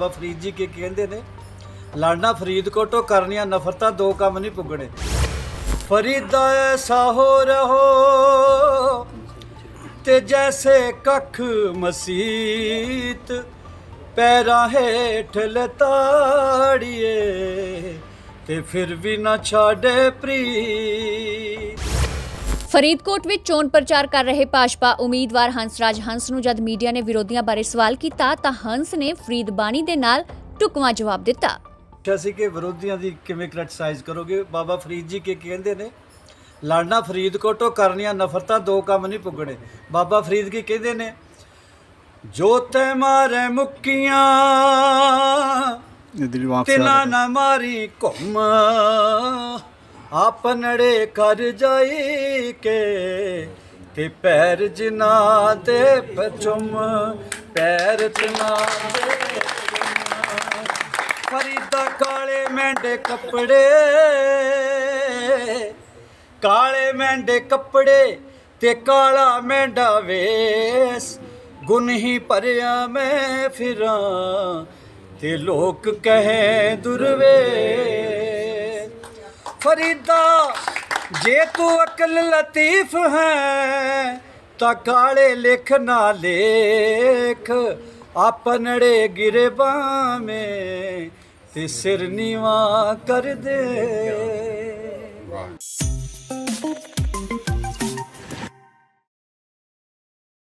ਬਾਬਾ ਫਰੀਦ ਜੀ ਕੀ ਕਹਿੰਦੇ ਨੇ? ਲਾਣਾ ਫਰੀਦਕੋਟੋਂ ਕਰਨੀਆਂ ਨਫ਼ਰਤਾਂ, ਦੋ ਕੰਮ ਨਹੀਂ ਪੁੱਗਣੇ। ਫਰੀਦਾ ਐਸਾ ਰਹੋ, ਤੇ ਜੈਸੇ ਕੱਖ ਮਸੀਤ, ਪੈਰਾਂ ਹੇਠ ਲਤਾੜੀਏ, ਤੇ ਫਿਰ ਵੀ ਨਾ ਛਾੜੇ ਪ੍ਰੀਤ। ਫਰੀਦਕੋਟ ਵਿੱਚ ਚੋਣ ਪ੍ਰਚਾਰ ਕਰ ਰਹੇ ਭਾਜਪਾ ਉਮੀਦਵਾਰ ਹੰਸਰਾਜ ਹੰਸ ਨੂੰ ਜਦ ਮੀਡੀਆ ਨੇ ਵਿਰੋਧੀਆਂ ਬਾਰੇ ਸਵਾਲ ਕੀਤਾ ਤਾਂ ਹੰਸ ਨੇ ਫਰੀਦ ਬਾਣੀ ਦੇ ਨਾਲ ਟੁਕਵਾਂ ਜਵਾਬ ਦਿੱਤਾ। ਪੁੱਛਿਆ ਸੀ ਕਿ ਵਿਰੋਧੀਆਂ ਦੀ ਕਿਵੇਂ ਕ੍ਰਿਟਿਸਾਈਜ਼ ਕਰੋਗੇ? ਬਾਬਾ ਫਰੀਦ ਜੀ ਕੀ ਕਹਿੰਦੇ ਨੇ? ਲਾਣਾ ਫਰੀਦਕੋਟੋਂ ਕਰਨੀਆਂ ਨਫ਼ਰਤਾਂ ਦੋ ਕੰਮ ਨਹੀਂ ਪੁੱਗਣੇ। ਬਾਬਾ ਫਰੀਦ ਕੀ ਕਹਿੰਦੇ ਨੇ? ਜੋ ਤੈ ਮਾਰੇ ਮੁੱਕੀਆਂ ਦਿਲਵਾਕ ਤਿਨਾ ਨਾ ਮਾਰੀ ਘੁੰਮ। ਆਪਨੜੇ ਕਰ ਜਾਈ ਕੇ, ਤੇ ਪੈਰ ਜਿਨਾ ਤੇ ਪਚੁਮ ਪੈਰ ਤਿਨਾ ਫਰੀਦਾ ਕਾਲੇ ਮੈਂਡੇ ਕੱਪੜੇ, ਕਾਲੇ ਮੈਂਡੇ ਕੱਪੜੇ ਤੇ ਕਾਲਾ ਮੈਂਡਾ ਵੇਸ। ਗੁਨਹੀ ਭਰਿਆ ਮੈਂ ਫਿਰਾਂ, ਤੇ ਲੋਕ ਕਹੇ ਦੁਰਵੇ ਫਰੀਦਾ। ਜੇ ਤੂੰ ਅਕਲ ਲਤੀਫ ਹੈ, ਤਾਂ ਕਾਲੇ ਲਿਖ ਨਾ ਲੇਖ। ਆਪਨੜੇ ਗਿਰਬਾਂ ਮੇ ਤੇ ਸਿਰ ਨੀਵਾ ਕਰ ਦੇ।